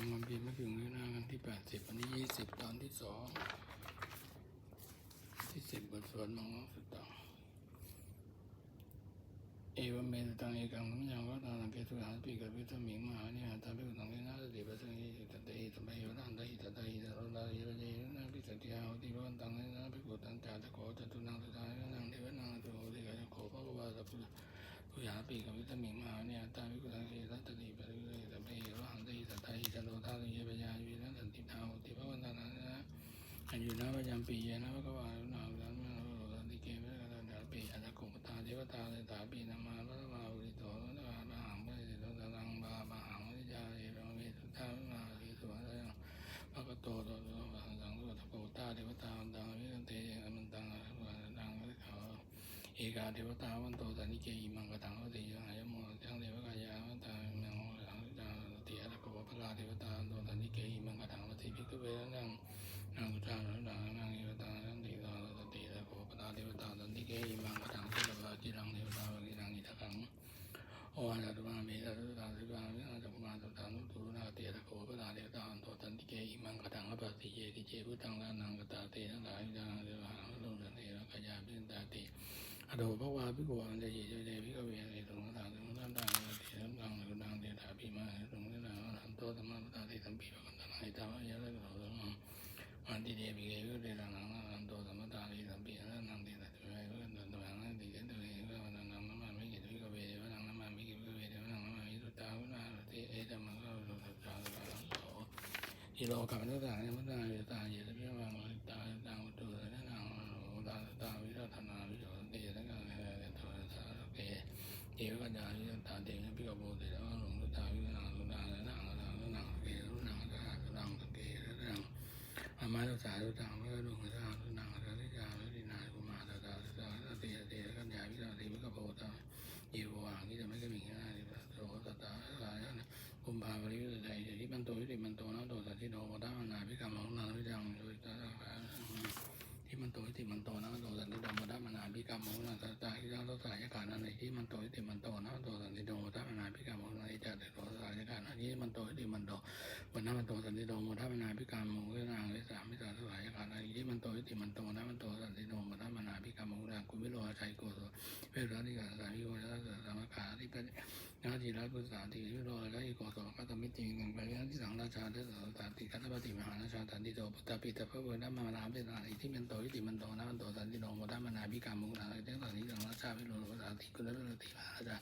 งความเพียรไม่ถึงเนื้อหน้ากันที่แปดสิบวันที่ยี่สิบตอนที่สองที่สิบบทสวดมองสุดต่อเอวเมตตังเอกังสัมยังวัฏานังเกตุหาปิกับวิตมิงมหานิหาตาภิกุตังเกนาสติปัสสังยิตติสัมภโยนันตหิตตหิตโรดาหิรเยนะพิสัตยาหุติวันตังเลนะภิกุตังจาตะโขจตุนังสุทานังเทวนังตุโหติกะโขภะวะสัพพุผู้ยาปีกับวิตมิงมหานิหาตาภิกุตังเกตัตติปัสสังยิสั หัตหิตตหิตโรดาหิรเยวินะสันติทาติพระวันตังนะอันอยู่นะพยามปีเยนะพระกวาลนาลันมะโรสันติเกมะกันดาปีอันโกปตาเทวตาเลตาปีนามาพระมาอุริโตนะบาหังพระสิโตตะลังบาบาหังวิจาเอโรเมตุทามาลิสุวะยังพระกโตโตโตสังสังสุตโกตาเทวตาวังวิรันเตยมันตังอะวันตังวิเขาเอกาเทวตาวันโตสันนิเกอิม อิมังกตังเทวาจิรังเทวตาวิรังอิทธังโอวาทตุมาเมตตุตาสิบามินาจักมาตุตานุตุนาเตตะโกปตาเทวตาอันโตสันติเกอิมังกตังอปัสสิเยติเจพุตังลานังกตาเตนะลายิจังเทวะหังลุนันเทระกายาปินตาติอโดภวาภิกขวาเจเจเจภิกขเวเนตุงตาตุงตันตังเทระตังลุนังเทถาภิมาตุงเทระหันโตสัมมาตาเตสัมปีปะกันตนาหิตาวะยะระโตสัมมาวันที่เดียบิเกยุเดรังนัง อิโลกัมนุตานิมุตตาเยตาเยตะเพียวังตาตังอุตุระนังโอตาตาวิรัตนาวิโสติยะกังเฮเตโตสาเกเอวกัจจาวิตาเตนะพิกโบติระวังลุตาวินังลุนานังนังนังเกรุนังตานังเกรังอามาตุสาตุตังพระดุงสาตุนังสาริกาลุตินากุมาตตาสตาสติเตกัญญาวิราติวิกโพตาเยววังกิจไม่กมิงนาติโสตตา ติมันโตนะโตสันติโนวดามนาภิกรรมโมนาสัตตาที่เราต้องสายการนั้นที่มันโตที่มันโตนะโตสันติโนวดามนาภิกรรมของนาจัตติโตสายการนั้นที่มันโตที่มันโตวันนั้นมันโตสันติโดมทัมนาพิกรรมโมนางเลสามิสาสายการอะไรที่มันโตที่มันโตนะมันโตสันติโดมทัม นาพิการมุขนางกุมิโลชัยโกโสเวรัติกาสามิโกชัสสามกาที่เป็นนาจิรัตุสาติวิโรและอีโกโสกัตมิติงังไปยันที่สังราชาเทศสาติกัตปฏิมหาราชาตันติโตปุตตปิตพระเวนัมมานาเป็นอะไรที่มันโตวิติมันโตนะมันโตสันติโดมทัพนาพิการมุขนางเจ้าสันติสังราชาวิโรสาติกุลรติมหาราชา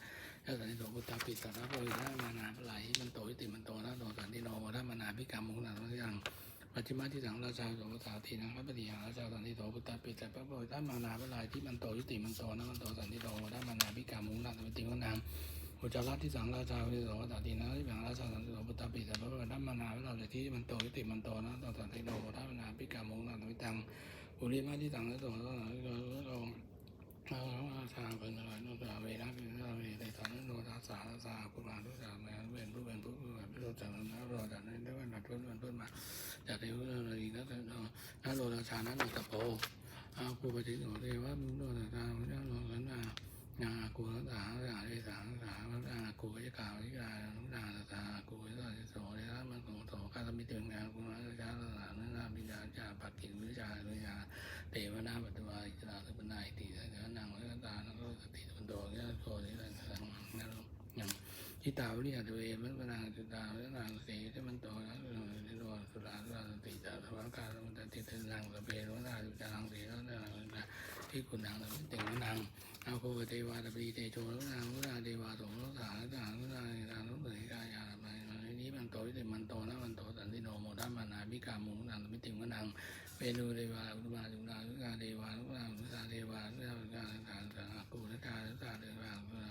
ยาสันติโตพุทธปิตระโพธิธามานาปลายมันโตวิติมันโตนะโตสันติโนวธามานาพิกรรมุขนาทุกอย่าง ปัจจิมาที่สังราชาโสสาทีนังพระปฏิหารราชาสันติโตพุทธปิแตระพระโพธิธามานาปลายที่มันโตวิติมันโตนะมันโตสันติโนวธามานาพิกรรมมุขนาทุกติวนามอุจจาระที่สังราชาวิโสสาทีนังที่สังราชาสันติโตพุทธปิแตระพระโพธิธามานาปลายที่มันโตวิติมันโตนะโตสันติโนวธามานาพิกรรมมุขนาทุกตังอุริมาที่สังราชาโสสาทีนังอาชาเป็นอะไรโนตาเวนะเป็นอะไรเวแต่ตอนนั้นโนตาสาสากุมาทุสาแม่เวนผู้เป็นผู้ผู้เป็นผู้จักนะรอจากนั้นได้ว่านัดเพื่อนเพื่อนมาจากที่เพื่อนอะไรนั่นนั่น โลราชานั้นตะโพอาคูปฏิโนเทวะมุโนตาวิญญาโลกันนานาคูรตาสาเรสาสาวัตาคูวิกาวิกาลุนาตาคูวิสาโสเดชะมันโกโสกาตมิตึงงานกุมาราชาสานาปิญาจาปักกิวิชาวิญาเทวนาปัตตวาอิสระสุปนายติสังฆนังวัตานังโลสติสุนโตยะโสนิรันสังนังยังทิตาวริยาตุเวมัปนาสุตาวัตนาสีที่มันโตนะ สุราสุราสติจารวังการมันติตินังสเปรวนาสุจารังสีแล้วนะที่คุณนางเราเป็นนางอาโคเทวาตปีเตโชแล้วนางวุราเทวาสงฆ์สาสาวุราสานุปริกายาะไปนี้มันโตที่มันโตนะมันโตสันติโนโมทัมมานาพิกามุนังมิติมนังเมนูเทวาอุมาจุฬาลุกาเทวาลุกาลุกาเทวาลุกาลุกาลุกาลุกากูลุกาลุกาเทวาลุกา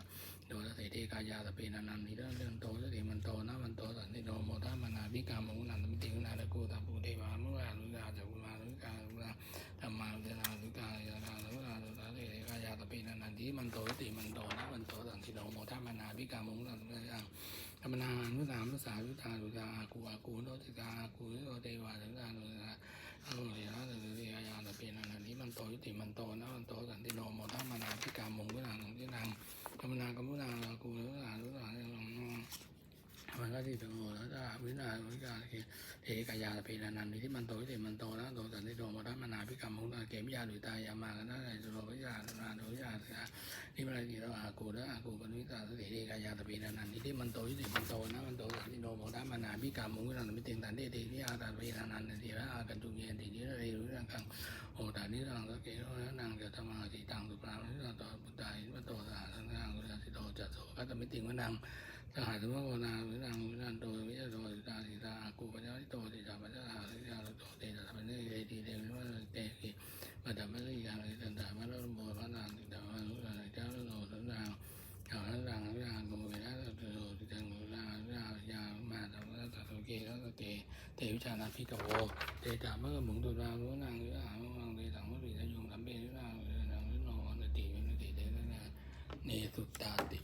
โดยเสถีกายาตเปนันนันนี่เรื่องเรื่องโตสติมันโตนะมันโตสันติโนโมทัมมานาพิกามุนันมิติุนาตะกูตาปูเทวาลุกาลุกาจักุมาลุกาลุกาธรรมาเวลาลุกาเวลาลุกาลุกาเสถีกายาตเปนันนันที่มันโตสติมันโตนะมันโตสันติโนโมทัมมานาพิกามุนันมิติธรรมนานุสามนุสาวิตาลุกากูอากูโนติกากูโนเทวาลุกาลุกาอโลเดียนะเดียยาตเปนันนี้มันโตยุติมันโตนะมันโตสันติโนโมทัมมานาพิกามงกุนา งที่นางธรรมนากมุนาลากูลุนาลุนามันก็ที่ถึงโหแล้วถ้าวินาวิกาเทกายาเพลานันที่มันโตที่มันโตแล้วโตสันติโตมรัมนาพิกรรมมุตาเกมยาดุตายามากันนั่นแหละโลวิจารนาโดวิจารนะนี่มันอะไรที่เราอากูแล้วอากูกันวิจาสติเทกายาเพลานันที่มันโตที่มันโตนะมันโตสันติโตมรัมนาพิกรรมมุตาไม่เต็งตันเดทีที่อาตาเพลานันที่ละอากันจุเยนที่นี่อะไรรู้เรื่องกันโอ้แต่นี่เราก็เกล้วนางจะทำมาสีตังสุปราไม่ต้องต่อบุตรใดมันโตสาทั้งทางกุศลสิโตจั ตม่ติงว่านางสหายธรรมวนาวิรังวิรันโตวิจโตติตาติตาอากูปัญญาติโตติตาปัญญาหาติยาโตเตตาปัญญาเยติเดวิวัเตกิปัตตมัลยาลิตันตามัลโลโมพระนางติตามัลลุลาเจ้าโลสันนางเจ้าสันนางวิรังกุมเวนะโตติตังกุลาวิรายามาธรรมะตาโตเกแล้วก็เตเตวิชานาภิกโวเตตามะมุงตุนาวุนางวิรามังเตตังมุติยงสัมเปวิราวิรังวิโนวันติวินติเตนะเนสุตตาติ